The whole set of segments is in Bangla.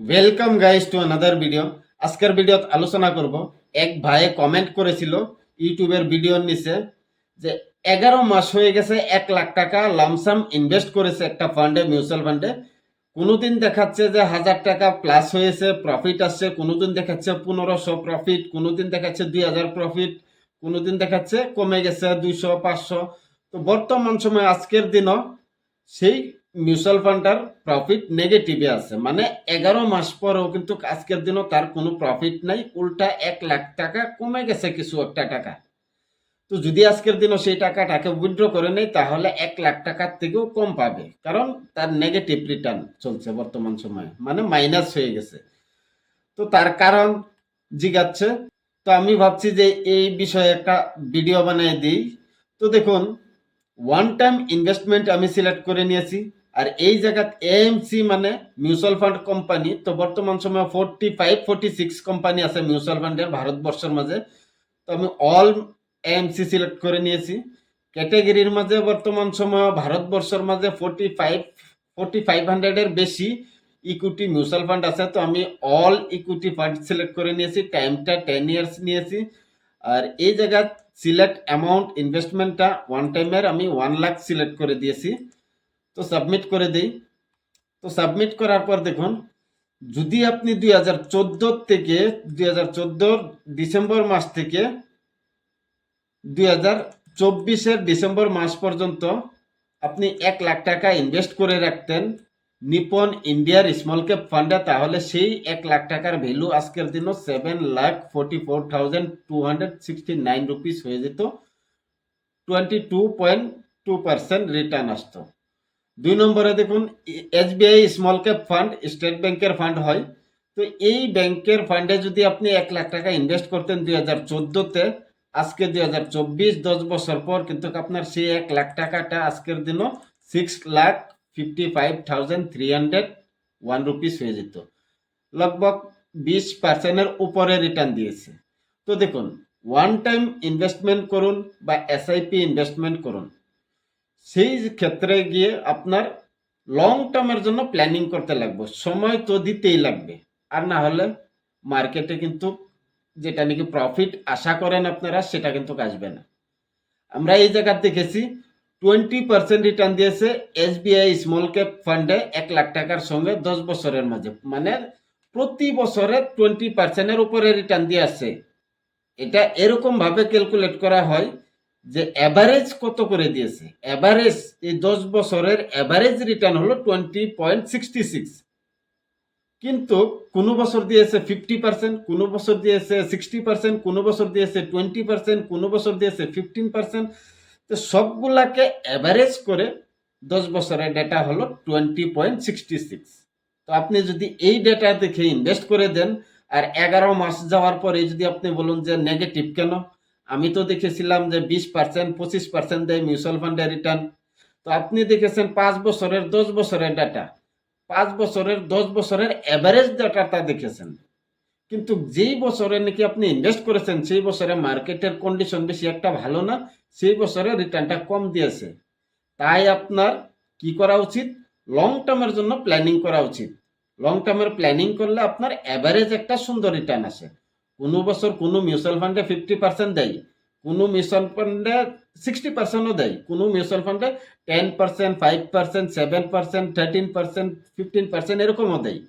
Welcome guys to another video আজকের ভিডিওত আলোচনা করব। এক ভাইয়ে কমেন্ট করেছিল ইউটিউবের ভিডিওর নিচে যে এগারো মাস হয়ে গেছে, এক লাখ টাকা লামসাম ইনভেস্ট করেছে একটা ফান্ডে মিউচুয়াল ফান্ডে কোনোদিন দেখাচ্ছে যে হাজার টাকা প্লাস হয়েছে প্রফিট আসছে, কোনোদিন দেখাচ্ছে পনেরোশো প্রফিট কোনোদিন দেখাচ্ছে দুই হাজার প্রফিট কোনোদিন দেখাচ্ছে কমে গেছে দুইশো, পাঁচশো। তো বর্তমান সময় আজকের দিনও সেই মিউচুয়াল ফান্ডটার প্রফিট নেগেটিভে আছে। মানে এগারো মাস পরেও কিন্তু আজকের দিনও তার কোনো প্রফিট নাই, উল্টা এক লাখ টাকা কমে গেছে কিছু একটা টাকা। তো যদি আজকের দিনও সেই টাকাটাকে উইথড্র করে নেই তাহলে এক লাখ টাকার থেকেও কম পাবে। কারণ তার নেগেটিভ রিটার্ন চলছে বর্তমান সময়ে মানে মাইনাস হয়ে গেছে। তো তার কারণ জিগাচ্ছে। তো আমি ভাবছি যে এই বিষয়ে একটা ভিডিও বানিয়ে দিই। তো দেখুন ওয়ান টাইম ইনভেস্টমেন্ট আমি সিলেক্ট করে নিয়েছি। আর এই জায়গাত এএমসি মানে মিউচুয়াল ফান্ড কোম্পানি তো বর্তমান সময়ে forty five forty six company আছে মিউচুয়াল ফান্ডের ভারতবর্ষের মাঝে তো আমি অল এএমসি সিলেক্ট করে নিয়েছি। ক্যাটেগরির মাঝে বর্তমান সময়ে ভারতবর্ষের মাঝে ফোরটি ফাইভ ফোরটি ফাইভ হান্ড্রেডের বেশি ইকুইটি মিউচুয়াল ফান্ড আছে। তো আমি অল ইকুইটি ফান্ড সিলেক্ট করে নিয়েছি টাইমটা টেন ইয়ার্স নিয়েছি। আর এই জায়গায় সিলেক্ট অ্যামাউন্ট ইনভেস্টমেন্টটা ওয়ান টাইমের আমি ওয়ান লাখ সিলেক্ট করে দিয়েছি। তো সাবমিট করে দিই। তো সাবমিট করার পর দেখুন, যদি আপনি দুই হাজার থেকে, দুই হাজার চোদ্দোর ডিসেম্বর মাস থেকে দুই হাজার চব্বিশের ডিসেম্বর মাস পর্যন্ত আপনি এক লাখ টাকা ইনভেস্ট করে রাখতেন নিপন ইন্ডিয়ার স্মল ক্যাপ ফান্ডে তাহলে সেই এক লাখ টাকার ভ্যালু আজকের দিনও seven lakh forty four thousand two hundred sixty nine rupees হয়ে যেত। Twenty two point two percent return আসতো। দুই নম্বরে দেখুন SBI small cap fund state ব্যাংকের ফান্ড হয়। তো এই ব্যাংকের ফান্ডে যদি আপনি এক লাখ টাকা ইনভেস্ট করতেন দুই হাজার চোদ্দোতে, আজকে দুই হাজার চব্বিশ, দশ বছর পর কিন্তু আপনার সেই এক লাখ টাকাটা আজকের দিনও six lakh fifty five thousand three hundred one rupees হয়ে যেত। লগভগ বিশ পার্সেন্টের উপরে রিটার্ন দিয়েছে। তো দেখুন ওয়ান টাইম ইনভেস্টমেন্ট করুন বা এসআইপি ইনভেস্টমেন্ট করুন সেই ক্ষেত্রে গিয়ে আপনার লং টার্মের জন্য প্ল্যানিং করতে লাগবে। সময় তো দিতেই লাগবে। আর না হলে মার্কেটে কিন্তু যেটা নাকি প্রফিট আশা করেন আপনারা, সেটা কিন্তু আসবে না। আমরা এই জায়গা দেখেছি টোয়েন্টি পার্সেন্ট রিটার্ন দিয়েছে এসবিআই স্মল ক্যাপ ফান্ডে এক লাখ টাকার সঙ্গে দশ বছরের মাঝে। মানে প্রতি বছরে টোয়েন্টি পার্সেন্টের উপরে রিটার্ন দিয়ে আসছে। এটা এরকম ভাবে ক্যালকুলেট করা হয় যে অ্যাভারেজ কত করে দিয়েছে? অ্যাভারেজ এই দশ বছরের অ্যাভারেজ রিটার্ন হলো টোয়েন্টি পয়েন্ট সিক্সটি সিক্স কিন্তু কোনো বছর দিয়েছে ফিফটি পার্সেন্ট কোনো বছর দিয়েছে সিক্সটি পার্সেন্ট কোনো বছর দিয়েছে টোয়েন্টি পার্সেন্ট কোনো বছর দিয়েছে ফিফটিন পার্সেন্ট তো সবগুলাকে অ্যাভারেজ করে দশ বছরের ডেটা হলো টোয়েন্টি পয়েন্ট সিক্সটি সিক্স তো আপনি যদি এই ডেটা দেখে ইনভেস্ট করে দেন, আর এগারো মাস যাওয়ার পরে যদি আপনি বলুন যে নেগেটিভ কেন? আমি তো দেখেছিলাম যে বিশ পার্সেন্ট পঁচিশ পার্সেন্ট দেয় মিউচুয়াল ফান্ডে রিটার্ন তো আপনি দেখেছেন পাঁচ বছরের, দশ বছরের ডাটা পাঁচ বছরের, দশ বছরের অ্যাভারেজ ডাটাটা দেখেছেন। কিন্তু যেই বছরে নাকি আপনি ইনভেস্ট করেছেন, সেই বছরে মার্কেটের কন্ডিশন বেশি একটা ভালো না, সেই বছরে রিটার্নটা কম দিয়েছে। তাই আপনার কি করা উচিত? লং টার্মের জন্য প্ল্যানিং করা উচিত। লং টার্মের প্ল্যানিং করলে আপনার অ্যাভারেজ একটা সুন্দর রিটার্ন আসে। কোনো বছর কোনো মিউচুয়াল ফান্ডে ফিফটি পার্সেন্ট দেয়, কোনো মিউচুয়াল ফান্ডে সিক্সটি পার্সেন্টও দেয়, কোনো মিউচুয়াল ফান্ডে ten percent five percent seven percent thirteen percent fifteen percent এরকমও দেয়।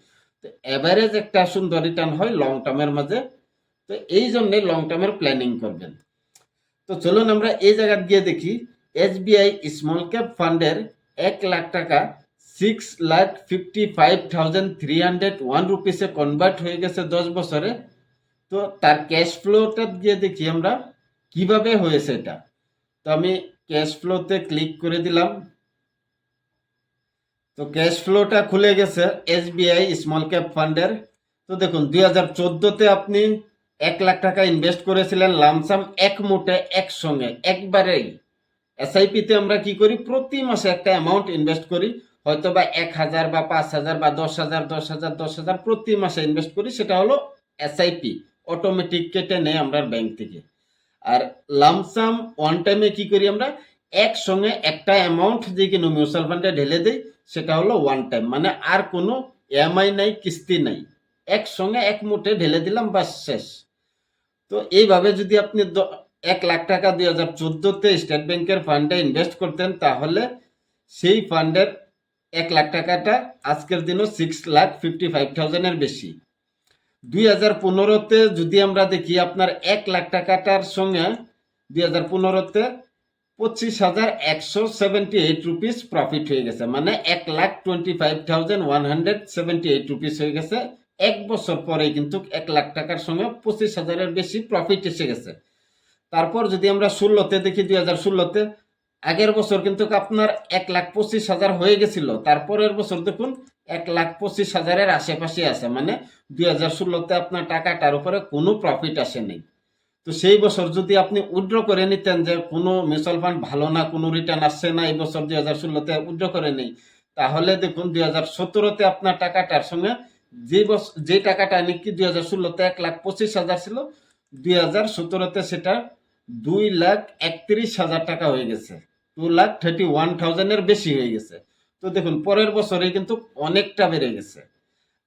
তো অ্যাভারেজ একটা সুন্দর রিটার্ন হয় লং টার্মের মাঝে। তো এই জন্যে লং টার্মের প্ল্যানিং করবেন। তো চলুন আমরা এই জায়গা গিয়ে দেখি এসবিআই স্মল ক্যাপ ফান্ডের এক লাখ টাকা six lakh fifty five thousand three hundred one রুপিসে convert হয়ে গেছে দশ বছরে। তো তার ক্যাশ ফ্লোটা গিয়ে দেখি আমরা, কীভাবে হয়েছে এটা? তো আমি ক্যাশ ফ্লোতে ক্লিক করে দিলাম। তো ক্যাশ ফ্লোটা খুলে গেছে এসবিআই স্মল ক্যাপ ফান্ডের তো দেখুন, দুই হাজার চোদ্দোতে আপনি এক লাখ টাকা ইনভেস্ট করেছিলেন লামসাম এক মুটে একসঙ্গে, একবারেই। এসআইপিতে আমরা কি করি? প্রতি মাসে একটা অ্যামাউন্ট ইনভেস্ট করি। হয়তো বা এক হাজার বা পাঁচ হাজার বা দশ হাজার দশ হাজার দশ হাজার প্রতি মাসে ইনভেস্ট করি, সেটা হলো এসআইপি অটোমেটিক কেটে নেয় আমরা ব্যাংক থেকে। আর লামসাম ওয়ান টাইমে কি করি আমরা? একসঙ্গে একটা অ্যামাউন্ট যে কিনো মিউচুয়াল ফান্ডে ঢেলে দেই, সেটা হলো ওয়ান টাইম মানে আর কোনো ইএমআই নাই, কিস্তি নাই। একসঙ্গে এক মুঠে ঢেলে দিলাম বাস শেষ। তো এইভাবে যদি আপনি এক লাখ টাকা দুই হাজার চোদ্দোতে স্টেট ব্যাংকের ফান্ডে ইনভেস্ট করতেন, তাহলে সেই ফান্ডের এক লাখ টাকাটা আজকের দিনও সিক্স লাখ ফিফটি ফাইভ থাউজেন্ডের বেশি। দুই হাজার পনেরোতে যদি আমরা দেখি আপনার এক লাখ টাকাটার সঙ্গে দুই হাজার পনেরোতে পঁচিশ হাজার একশো সেভেন্টি এইট রুপিস প্রফিট হয়ে গেছে। মানে এক lakh twenty five thousand one hundred seventy eight rupees হয়ে গেছে। এক বছর পরে কিন্তু এক লাখ টাকার সঙ্গে পঁচিশ হাজারের বেশি প্রফিট এসে গেছে। তারপর যদি আমরা ষোলোতে দেখি দুই হাজার ষোলোতে, আগের বছর কিন্তু আপনার এক লাখ পঁচিশ হাজার হয়ে গেছিল। তারপরের বছর দেখুন এক লাখ পঁচিশ হাজারের আশেপাশে আছে। মানে দুই হাজার ষোলোতে আপনার টাকাটার উপরে কোনো প্রফিট আসে নেই। তো সেই বছর যদি আপনি উইড্র করে নিতেন যে কোনো মিউচুয়াল ফান্ড ভালো না, কোনো রিটার্ন আসছে না, এই বছর দুই হাজার ষোলোতে উইড্র করে নেই, তাহলে দেখুন দুই হাজার সতেরোতে আপনার টাকাটার সঙ্গে যে বছর যে টাকাটা নাকি দুই হাজার ষোলোতে এক লাখ পঁচিশ হাজার ছিল, দুই হাজার সতেরোতে সেটা দুই লাখ একত্রিশ হাজার টাকা হয়ে গেছে। টু লাখ থার্টি ওয়ান থাউজেন্ডের বেশি হয়ে গেছে। তো দেখুন, পরের বছরে কিন্তু অনেকটা বেড়ে গেছে।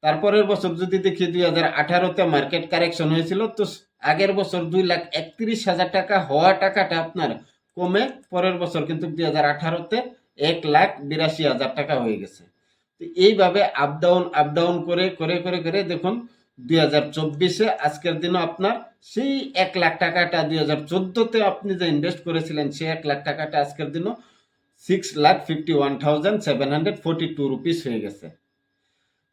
তারপরের বছর যদি দেখি দুই হাজার আঠারোতে মার্কেট কারেকশন হয়েছিল, তো আগের বছর দুই লাখ একত্রিশ হাজার টাকা হওয়া টাকাটা আপনার কমে, পরের বছর কিন্তু দুই হাজার আঠারোতে এক লাখ বিরাশি হাজার টাকা হয়ে গেছে। তো এইভাবে আপ ডাউন আপ ডাউন করে করে করে করে দেখুন, দুই হাজার চব্বিশে আজকের দিনও আপনার সেই এক লাখ টাকাটা দুই হাজার চোদ্দোতে আপনি যে ইনভেস্ট করেছিলেন, সেই এক লাখ টাকাটা আজকের দিনও six lakh fifty one thousand seven hundred forty two rupees হয়ে গেছে।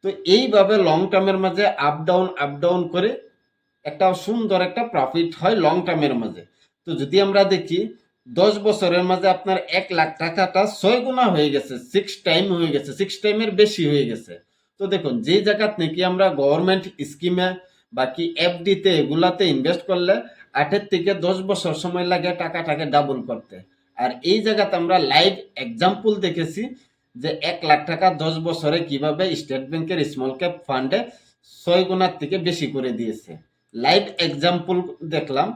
তো এইভাবে লং টার্মের মাঝে আপ ডাউন আপ ডাউন করে একটা সুন্দর একটা প্রফিট হয় লং টার্মের মাঝে। তো যদি আমরা দেখি, দশ বছরের মাঝে আপনার এক লাখ টাকাটা ছয় গুণা হয়ে গেছে সিক্স টাইম হয়ে গেছে সিক্স টাইমের বেশি হয়ে গেছে। তো দেখুন, যে জায়গাত নাকি আমরা গভর্নমেন্ট স্কিমে বাকি এফডিতে এগুলাতে ইনভেস্ট করলে আটের থেকে দশ বছর সময় লাগে টাকাটাকে ডাবল করতে। আর এই জায়গাতে আমরা লাইভ এক্সাম্পল দেখেছি যে এক লাখ টাকা দশ বছরে কীভাবে স্টেট ব্যাংকের স্মল ক্যাপ ফান্ডে ছয় গুণার থেকে বেশি করে দিয়েছে। লাইভ এক্সাম্পল দেখলাম।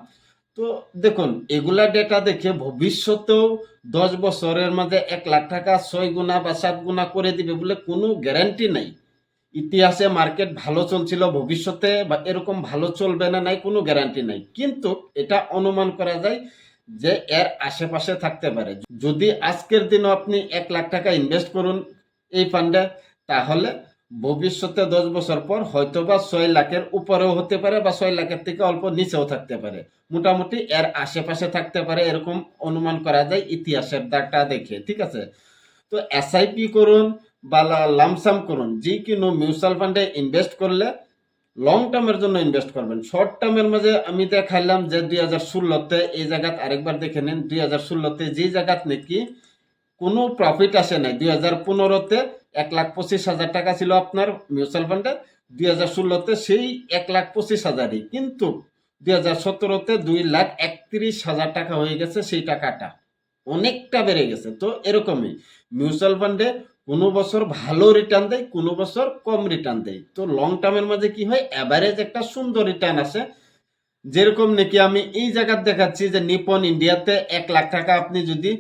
তো দেখুন, এগুলা ডেটা দেখে ভবিষ্যতেও দশ বছরের মাঝে এক লাখ টাকা ছয় গুণা বা সাত গুণা করে দিবে বলে কোনো গ্যারান্টি নাই। ইতিহাসে মার্কেট ভালো চলছিল, ভবিষ্যতে বা এরকম ভালো চলবে না, নাই কোনো গ্যারান্টি নাই। কিন্তু এটা অনুমান করা যায় যে এর আশেপাশে থাকতে পারে। যদি আজকের দিনও আপনি এক লাখ টাকা ইনভেস্ট করুন এই ফান্ডে তাহলে ভবিষ্যতে দশ বছর পর হয়তো বা ছয় লাখের উপরেও হতে পারে বা ছয় লাখের থেকে অল্প নিচেও থাকতে পারে। মোটামুটি এর আশেপাশে থাকতে পারে এরকম অনুমান করা যায় ইতিহাসের দাগটা দেখে, ঠিক আছে? তো এসআইপি করুন বা লামসাম করুন, যে কোনো মিউচুয়াল ফান্ডে ইনভেস্ট করলে লং টার্মের জন্য ইনভেস্ট করবেন। শর্ট টার্মের মাঝে আমি দেখাইলাম যে দুই হাজার ষোলোতে এই জায়গাত আরেকবার দেখে নিন, দুই হাজার ষোলোতে যে জায়গাত নাকি কোনো প্রফিট আসে নাই। দুই হাজার পনেরোতে এক লাখ পঁচিশ হাজার টাকা ছিল আপনার মিউচুয়াল ফান্ডে দুই হাজার ষোলোতে সেই এক লাখ পঁচিশ হাজারই। কিন্তু দুই হাজার সতেরোতে দুই লাখ একত্রিশ হাজার টাকা হয়ে গেছে সেই টাকাটা। অনেকটা বেড়ে গেছে। তো এরকমই মিউচুয়াল ফান্ডে কোনো বছর ভালো রিটার্ন দেয়, কোনো বছর কম রিটার্ন দেয়। তো লং টার্মের মাঝে কি হয়? অ্যাভারেজ একটা সুন্দর রিটার্ন আসে যেরকম নাকি আমি এই জায়গার দেখাচ্ছি যে নিপন ইন্ডিয়াতে এক লাখ টাকা আপনি যদি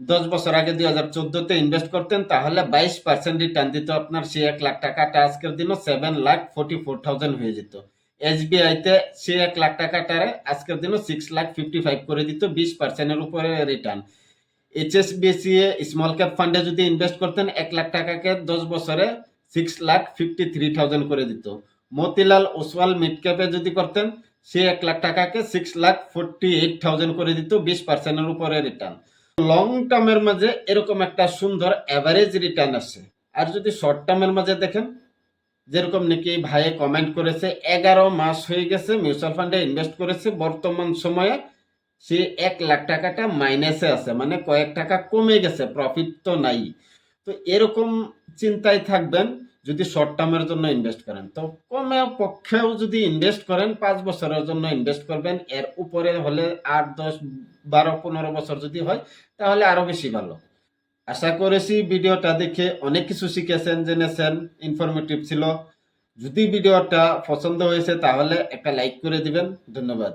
দশ বছর আগে দুই হাজার চোদ্দতে ইনভেস্ট করতেন, তাহলে বাইশ পার্সেন্ট রিটার্ন দিত আপনার সেই এক লাখ টাকাটা আজকের দিনও seven lakh forty four thousand হয়ে যেত। এসবিআইতে সে এক লাখ টাকাটারে আজকের দিনও সিক্স লাখ ফিফটি ফাইভ করে দিত, বিশ পার্সেন্টের উপরে রিটার্ন এইচএসবিসি স্মল ক্যাপ ফান্ডে যদি ইনভেস্ট করতেন, এক লাখ টাকাকে দশ বছরে six lakh fifty three thousand করে দিত। মতিলাল ওসওয়াল মিড ক্যাপে যদি করতেন, সে এক লাখ টাকাকে six lakh forty eight thousand করে দিত, বিশ পার্সেন্টের উপরে রিটার্ন লং টার্মের মাঝে এরকম একটা সুন্দর অ্যাভারেজ রিটার্ন আসে আর যদি শর্ট টার্মের মাঝে দেখেন, যেরকম নাকি ভাইয়ে কমেন্ট করেছে, এগারো মাস হয়ে গেছে মিউচুয়াল ফান্ডে ইনভেস্ট করেছে, বর্তমান সময়ে সে এক লাখ টাকাটা মাইনাসে আছে মানে কয়েক টাকা কমে গেছে প্রফিট তো নাই। তো এরকম চিন্তায় থাকবেন যদি শর্ট টার্মের জন্য ইনভেস্ট করেন। তো কমে পক্ষেও যদি ইনভেস্ট করেন, পাঁচ বছরের জন্য ইনভেস্ট করবেন, এর উপরে হলে আট, দশ, বারো, পনেরো বছর যদি হয়, তাহলে আরও বেশি ভালো। আশা করেছি ভিডিওটা দেখে অনেক কিছু শিখেছেন, জেনেছেন ইনফরমেটিভ ছিল। যদি ভিডিওটা পছন্দ হয়েছে, তাহলে একটা লাইক করে দিবেন। ধন্যবাদ।